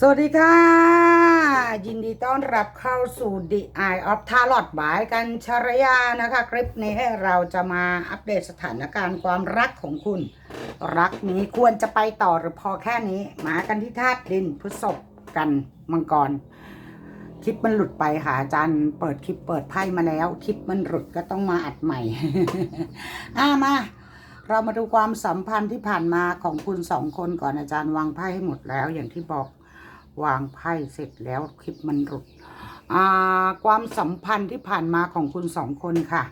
สวัสดีค่ะ ยินดีต้อนรับเข้าสู่ The Eye of Tarot บายกันชรยานะคะ คลิปนี้เราจะมาอัปเดตสถานการณ์ความรักของคุณ รักนี้ควรจะไปต่อหรือพอแค่นี้ มากันที่ธาตุดินพฤษภกันมังกร คลิปมันหลุดไปค่ะอาจารย์เปิดคลิปเปิดไพ่มาแล้ว คลิปมันหลุดก็ต้องมาอัดใหม่ อ่ามาเรามาดูความสัมพันธ์ที่ผ่านมาของคุณสองคนก่อนอาจารย์วางไพ่ให้หมดแล้วอย่างที่บอก วางไพ่เสร็จแล้วคลิปมันหลุดอ่าความสัมพันธ์ที่ผ่านมาของคุณสองคนค่ะ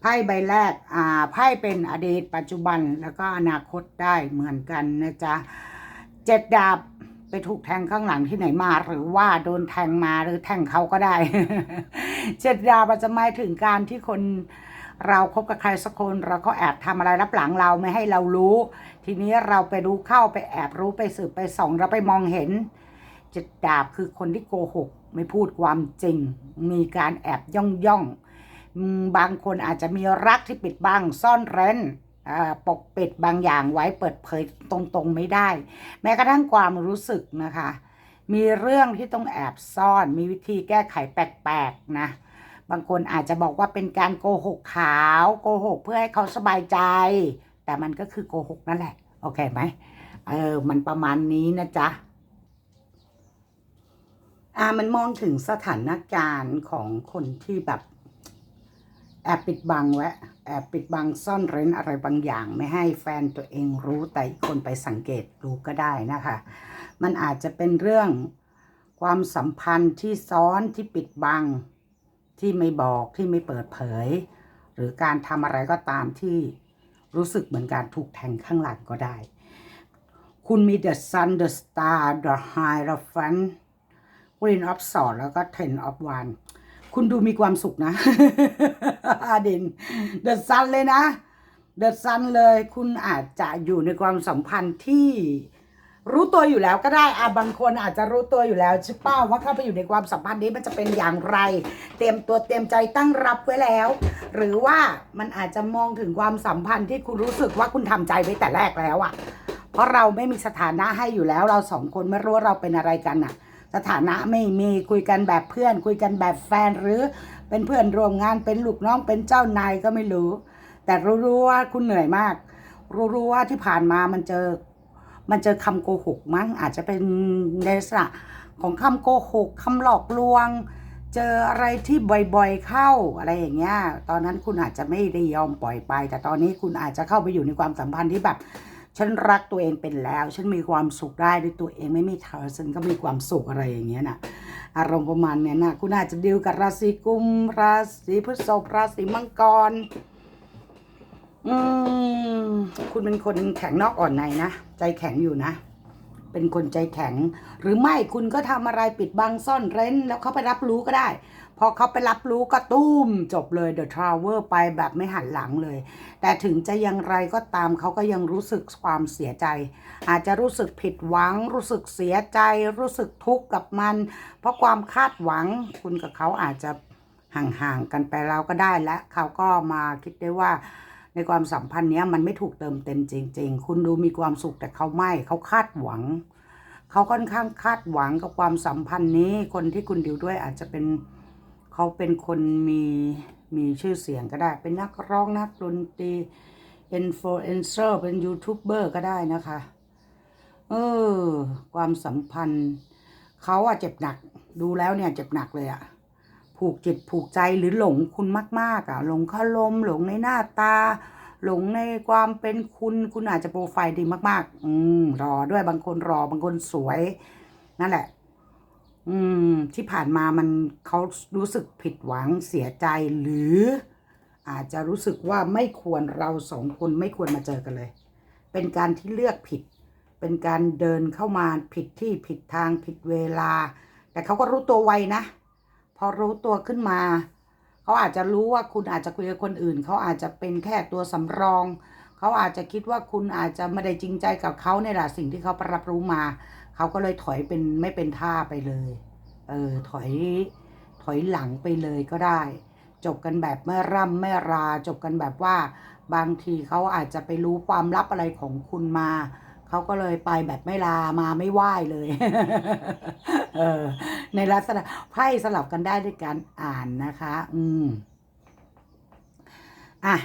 ไพ่ใบแรกอ่าไพ่เป็นอดีตปัจจุบันแล้วก็อนาคตได้เหมือนกันนะจ๊ะเจ็ดดาบไปถูกแทงข้างหลังที่ไหนมา หรือว่าโดนแทงมาหรือแทงเขาก็ได้ เจ็ดดาบจะหมายถึงการที่คนเราคบกับใครสักคนเราก็แอบทำอะไรรับหลังเราไม่ให้เรารู้ ทีนี้เราไปรู้เข้าไปแอบรู้ไปสืบไปส่องเราไปมองเห็น จ็ดดาบคือคนที่โกหก ไม่พูดความจริง มีการแอบย่องย่องบางคนอาจจะมีรักที่ปิดบังซ่อนเร้นปกปิดบางอย่างไว้เปิดเผยตรงๆไม่ได้ แม้กระทั่งความรู้สึกนะคะ มีเรื่องที่ต้องแอบซ่อนมีวิธีแก้ไขแปลกๆนะบางคนอาจจะบอกว่าเป็นการโกหกขาวโกหกเพื่อให้เขาสบายใจ แต่มันก็คือโกหกนั่นแหละ โอเคไหมเออมันประมาณนี้นะจ๊ะ อ่ามันมองถึงสถานการณ์ของคนที่แบบแอบปิดบังไว้แอบปิดบังซ่อนเร้นอะไรบางอย่าง ไม่ให้แฟนตัวเองรู้แต่คนไปสังเกตรู้ก็ได้นะคะ มันอาจจะเป็นเรื่องความสัมพันธ์ที่ซ้อนที่ปิดบัง ที่ไม่บอกที่ไม่เปิดเผย หรือการทำอะไรก็ตามที่รู้สึกเหมือนการถูกแทงข้างหลังก็ได้ คุณมี the sun the star the hierophant queen of swords แล้วก็ ten of w a n d คุณดูมีความสุขนะอาดิน the sun เลยนะ the sun เลย คุณอาจจะอยู่ในความสัมพันธ์ที่รู้ตัวอยู่แล้วก็ได้อาบางคนอาจจะรู้ตัวอยู่แล้วใช่ป้าว่าเข้าไปอยู่ในความสัมพันธ์นี้มันจะเป็นอย่างไร เตรียมตัวเตรียมใจตั้งรับไว้แล้ว หรือว่ามันอาจจะมองถึงความสัมพันธ์ที่คุณรู้สึกว่าคุณทำใจไว้แต่แรกแล้วอะเพราะเราไม่มีสถานะให้อยู่แล้วเราสองคนไม่รู้ว่าเราเป็นอะไรกันอะ สถานะไม่มีคุยกันแบบเพื่อน คุยกันแบบแฟนหรือเป็นเพื่อนร่วมงานเป็นลูกน้องเป็นเจ้านายก็ไม่รู้ แต่รู้ๆว่าคุณเหนื่อยมาก รู้ๆว่าที่ผ่านมามันเจอ มันเจอคำโกหกมั้งอาจจะเป็นในลักษณะของคำโกหกคำหลอกลวง เจออะไรที่บ่อยๆเข้าอะไรอย่างเงี้ย ตอนนั้นคุณอาจจะไม่ได้ยอมปล่อยไป แต่ตอนนี้คุณอาจจะเข้าไปอยู่ในความสัมพันธ์ที่แบบ ฉันรักตัวเองเป็นแล้ว ฉันมีความสุขได้ด้วยตัวเองไม่มีเธอฉันก็มีความสุขอะไรอย่างเงี้ยนะอารมณ์ประมาณเนี้ยนะคุณอาจจะดีลกับราศีกุม ราศีพฤษภราศีมังกร อืมคุณเป็นคนแข็งนอกอ่อนในนะใจแข็งอยู่นะเป็นคนใจแข็ง หรือไม่คุณก็ทำอะไรปิดบังซ่อนเร้น แล้วเขาไปรับรู้ก็ได้ พอเขาไปรับรู้ก็ตุ้มจบเลย The Traveler ไปแบบไม่หันหลังเลย แต่ถึงจะอยังไรก็ตามเขาก็ยังรู้สึกความเสียใจ อาจจะรู้สึกผิดหวัง รู้สึกเสียใจ รู้สึกทุกข์กับมัน เพราะความคาดหวังคุณกับเขาอาจจะห่างๆกันไปแล้วก็ได้และเขาก็มาคิดได้ว่าในความสัมพันธ์นี้มันไม่ถูกเติมเต็มจริง ๆ คุณดูมีความสุขแต่เขาไม่เขาคาดหวัง เขาค่อนข้างคาดหวังกับความสัมพันธ์นี้ คนที่คุณดิวด้วยอาจจะเป็น เขาเป็นคนมีมีชื่อเสียงก็ได้ เป็นนักร้องนักดนตรีอินฟลูเอนเซอร์เป็นยูทูบเบอร์ก็ได้นะคะ เออ ความสัมพันธ์เขาอะเจ็บหนัก ดูแล้วเนี่ยเจ็บหนักเลยอะผูกจิตผูกใจหรือหลงคุณมาก ๆอะหลงคารมหลงในหน้าตา หลงในความเป็นคุณคุณอาจจะโปรไฟล์ดีมาก ๆ อืมรอด้วยบางคนรอบางคนสวย นั่นแหละ อืม ที่ผ่านมามันเขารู้สึกผิดหวังเสียใจหรือ อาจจะรู้สึกว่าไม่ควรเราสองคนไม่ควรมาเจอกันเลย เป็นการที่เลือกผิด เป็นการเดินเข้ามาผิดที่ผิดทางผิดเวลา แต่เขาก็รู้ตัวไวนะ พอรู้ตัวขึ้นมาเขาอาจจะรู้ว่าคุณอาจจะคุยกับคนอื่นเขาอาจจะเป็นแค่ตัวสำรองเขาอาจจะคิดว่าคุณอาจจะไม่ได้จริงใจกับเขาในหละสิ่งที่เขารับรู้มา เขาก็เลยถอยเป็นไม่เป็นท่าไปเลย เออถอยถอยหลังไปเลยก็ได้ จบกันแบบไม่ร่ำไม่รา จบกันแบบว่า บางทีเขาอาจจะไปรู้ความลับอะไรของคุณมาเขาก็เลยไปแบบไม่ลามาไม่ไหว้เลย เออ ในลักษณะไพ่สลับกันได้ด้วยการอ่านนะคะ อืม อะ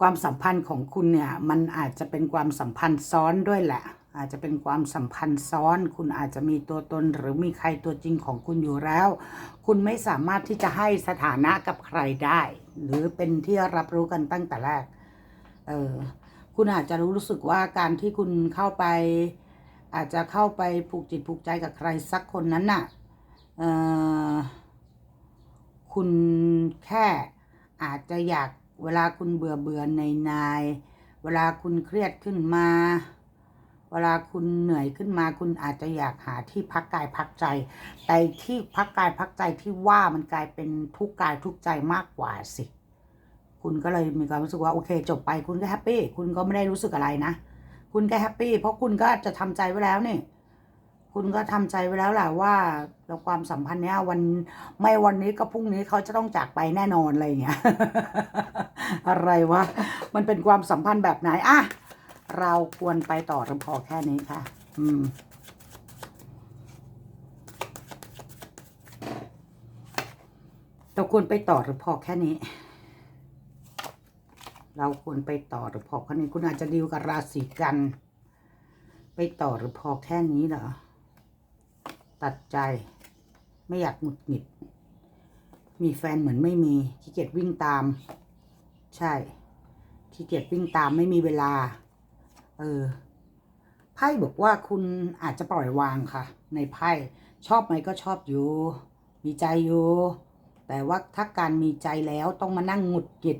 ความสัมพันธ์ของคุณเนี่ย มันอาจจะเป็นความสัมพันธ์ซ้อนด้วยแหละ อาจจะเป็นความสัมพันธ์ซ้อน คุณอาจจะมีตัวตนหรือมีใครตัวจริงของคุณอยู่แล้ว คุณไม่สามารถที่จะให้สถานะกับใครได้ หรือเป็นที่รับรู้กันตั้งแต่แรก เออคุณอาจจะรู้รู้สึกว่าการที่คุณเข้าไป อาจจะเข้าไปผูกจิตผูกใจกับใครสักคนนั้นน่ะเออคุณแค่อาจจะอยากเวลาคุณเบื่อเบื่อในนาย เวลาคุณเครียดขึ้นมา เวลาคุณเหนื่อยขึ้นมาคุณอาจจะอยากหาที่พักกายพักใจ แต่ที่พักกายพักใจที่ว่ามันกลายเป็นทุกกายทุกใจมากกว่าสิ คุณก็เลยมีความรู้สึกว่าโอเค จบไปคุณก็แฮปปี้คุณก็ไม่ได้รู้สึกอะไรนะ คุณก็แฮปปี้เพราะคุณก็จะทำใจไว้แล้วนี่คุณก็ทำใจไว้แล้วแหละว่าเราความสัมพันธ์เนี้ยวันไม่วันนี้ก็พรุ่งนี้เขาจะต้องจากไปแน่นอนอะไรอย่างเงี้ยอะไรวะมันเป็นความสัมพันธ์แบบไหนอะ เราควรไปต่อหรือพอแค่นี้ค่ะ อืม เราควรไปต่อหรือพอแค่นี้ เราควรไปต่อหรือพอแค่นี้คุณอาจจะดีลกับราศีกัน ไปต่อหรือพอแค่นี้เหรอ ตัดใจไม่อยากหงุดหงิด มีแฟนเหมือนไม่มีขี้เกียจวิ่งตาม ใช่ขี้เกียจวิ่งตามไม่มีเวลา เออ ไพ่บอกว่าคุณอาจจะปล่อยวางค่ะ ในไพ่ชอบไหมก็ชอบอยู่ มีใจอยู่ แต่ว่าถ้าการมีใจแล้วต้องมานั่งหงุดหงิด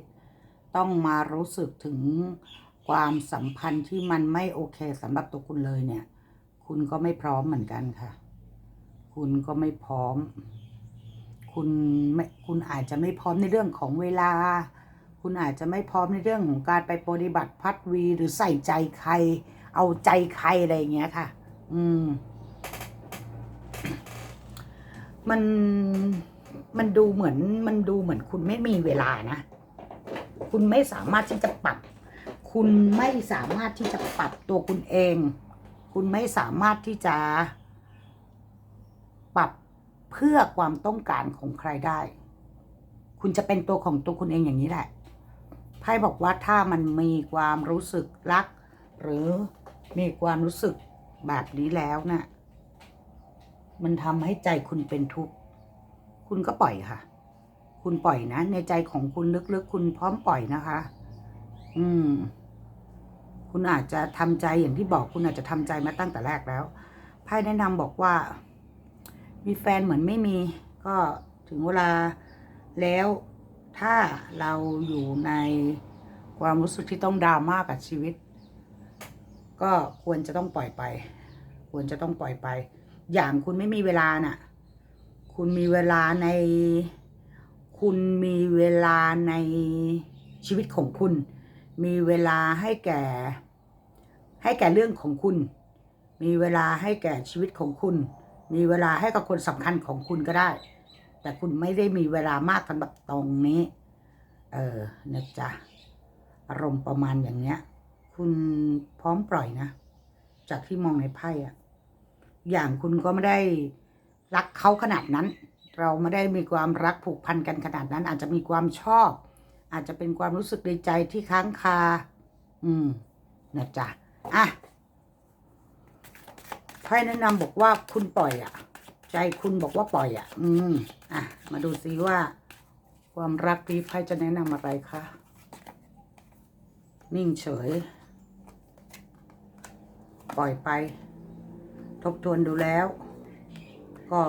ต้องมารู้สึกถึงความสัมพันธ์ที่มันไม่โอเคสำหรับตัวคุณเลยเนี่ย คุณก็ไม่พร้อมเหมือนกันค่ะ คุณก็ไม่พร้อม คุณไม่คุณอาจจะไม่พร้อมในเรื่องของเวลา คุณอาจจะไม่พร้อมในเรื่องของการไปปฏิบัติพัดวีหรือใส่ใจใคร เอาใจใครอะไรอย่างเงี้ยค่ะ อืม มันมันดูเหมือน มันดูเหมือนคุณไม่มีเวลานะ คุณไม่สามารถที่จะปรับ คุณไม่สามารถที่จะปรับตัวคุณเอง คุณไม่สามารถที่จะ ปรับเพื่อความต้องการของใครได้ คุณจะเป็นตัวของตัวคุณเองอย่างนี้แหละ พ่บอกว่าถ้ามันมีความรู้สึกรัก หรือมีความรู้สึกแบบนี้แล้วนะ่ะ มันทำให้ใจคุณเป็นทุกข์ คุณก็ปล่อยค่ะ คุณปล่อยนะ ในใจของคุณลึกๆ คุณพร้อมปล่อยนะคะ อืม คุณอาจจะทำใจอย่างที่บอกคุณอาจจะทำใจมาตั้งแต่แรกแล้วไพ่แนะนำบอกว่า มีแฟนเหมือนไม่มี ก็ถึงเวลาแล้ว ถ้าเราอยู่ในความรู้สึกที่ต้องดราม่ากับชีวิต ก็ควรจะต้องปล่อยไป ควรจะต้องปล่อยไป อย่างคุณไม่มีเวลาน่ะ คุณมีเวลาใน คุณมีเวลาในชีวิตของคุณ มีเวลาให้แก่ ให้แก่เรื่องของคุณ มีเวลาให้แก่ชีวิตของคุณ มีเวลาให้กับคนสำคัญของคุณก็ได้ แต่คุณไม่ได้มีเวลามากสำหรับตรงนี้ เออนะจ๊ะอารมณ์ประมาณอย่างเนี้ย คุณพร้อมปล่อยนะ จากที่มองในไพ่อะอย่างคุณก็ไม่ได้รักเขาขนาดนั้น เราไม่ได้มีความรักผูกพันกันขนาดนั้น อาจจะมีความชอบ อาจจะเป็นความรู้สึกในใจที่ค้างคา อืมนะจ๊ะอะไพ่แนะนำบอกว่าคุณปล่อยอะ ใจคุณบอกว่าปล่อยอะ อืม อะ มาดูซิว่า ความรักนี้ไพ่จะแนะนำอะไรคะ นิ่งเฉย ปล่อยไป ทบทวนดูแล้ว ก็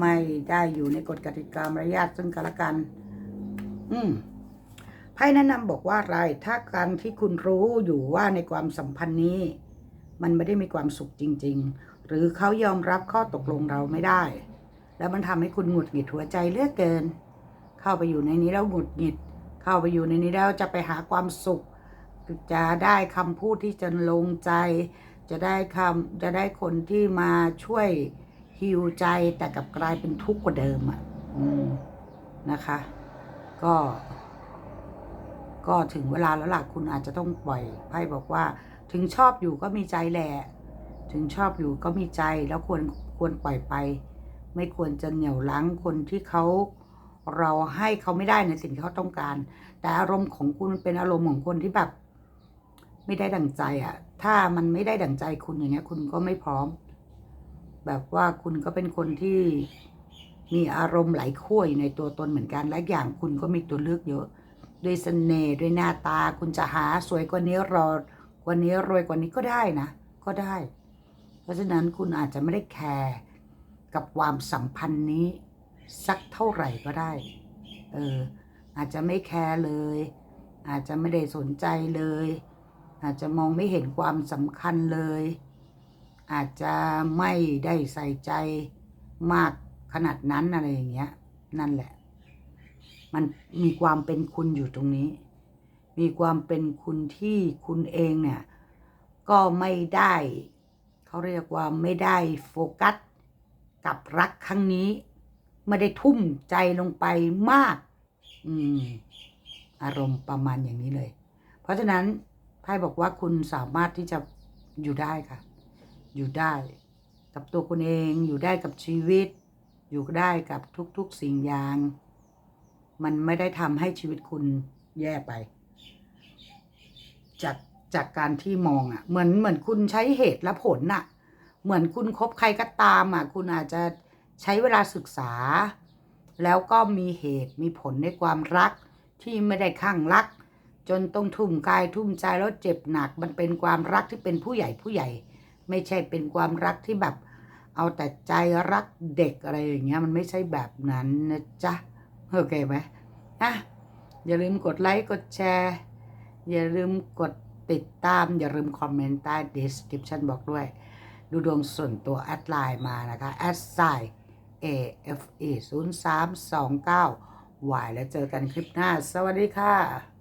ไม่ได้อยู่ในกฎกติกามารยาทซึ่งกันและกัน อืมไพ่แนะนำบอกว่าอะไร ถ้าการที่คุณรู้อยู่ว่าในความสัมพันธ์นี้ มันไม่ได้มีความสุขจริง ๆ หรือเขายอมรับข้อตกลงเราไม่ได้ แล้วมันทำให้คุณหงุดหงิดหัวใจเลือกเกิน เข้าไปอยู่ในนี้แล้วหงุดหงิด เข้าไปอยู่ในนี้แล้วจะไปหาความสุข จะได้คำพูดที่จะลงใจ จะได้คำจะได้คนที่มาช่วยฮิวใจแต่กลับกลายเป็นทุกข์กว่าเดิมอะอืมนะคะ ก็ ก็ถึงเวลาแล้วล่ะคุณอาจจะต้องปล่อยไพ่บอกว่า ถึงชอบอยู่ก็มีใจแหละ ถึงชอบอยู่ก็มีใจแล้วควรควรปล่อยไป ไม่ควรจะเหนี่ยวรั้งคนที่เขาเราให้เขาไม่ได้ในสิ่งที่เขาต้องการ แต่อารมณ์ของคุณเป็นอารมณ์ของคนที่แบบ ไม่ได้ดั่งใจอะ่ะ ถ้ามันไม่ได้ดั่งใจคุณอย่างเงี้ย คุณก็ไม่พร้อม แบบว่าคุณก็เป็นคนที่มีอารมณ์ไหลายขั้วอยู่ในตัวตนเหมือนกัน และอย่างคุณก็มีตัวเลือกเยอะ ด้วยเสน่ห์ด้วยหน้าตา คุณจะหาสวยกว่านี้รอกว่านี้รวยกว่านี้ก็ได้นะ ก็ได้ เพราะฉะนั้นคุณอาจจะไม่ได้แคร์กับความสัมพันธ์นี้ สักเท่าไหร่ก็ได้ เออ อาจจะไม่แคร์เลย อาจจะไม่ได้สนใจเลย อาจจะมองไม่เห็นความสำคัญเลย อาจจะไม่ได้ใส่ใจมากขนาดนั้นอะไรอย่างเงี้ย นั่นแหละ มันมีความเป็นคุณอยู่ตรงนี้ มีความเป็นคุณที่คุณเองเนี่ย ก็ไม่ได้ เขาเรียกว่าไม่ได้โฟกัส กับรักครั้งนี้ ไม่ได้ทุ่มใจลงไปมาก อืม อารมณ์ประมาณอย่างนี้เลย เพราะฉะนั้นไพ่บอกว่าคุณสามารถที่จะอยู่ได้ค่ะ อยู่ได้ กับตัวคุณเองอยู่ได้กับชีวิต อยู่ได้กับทุกๆสิ่งอย่าง มันไม่ได้ทำให้ชีวิตคุณแย่ไป จาก จากการที่มองอะ่ะ เหมือนเหมือนคุณใช้เหตุและผลน่ะ เหมือนคุณคบใครก็ตามอะ คุณอาจจะใช้เวลาศึกษา แล้วก็มีเหตุมีผลในความรักที่ไม่ได้ข้างรัก จนต้องทุ่มกายทุ่มใจแล้วเจ็บหนัก มันเป็นความรักที่เป็นผู้ใหญ่ผู้ใหญ่ ไม่ใช่เป็นความรักที่แบบ เอาแต่ใจรักเด็กอะไรอย่างเงี้ย มันไม่ใช่แบบนั้นนะจ๊ะโอเคไหมอะอย่าลืมกดไลค์กดแชร์ อย่าลืมกด ติดตาม อย่าลืมคอมเมนต์ใต้ description บอกด้วย ดูดวงส่วนตัวแอดไลน์มานะคะแอดไซ AFE 0 3 2 9 Y แล้วเจอกันคลิปหน้า สวัสดีค่ะ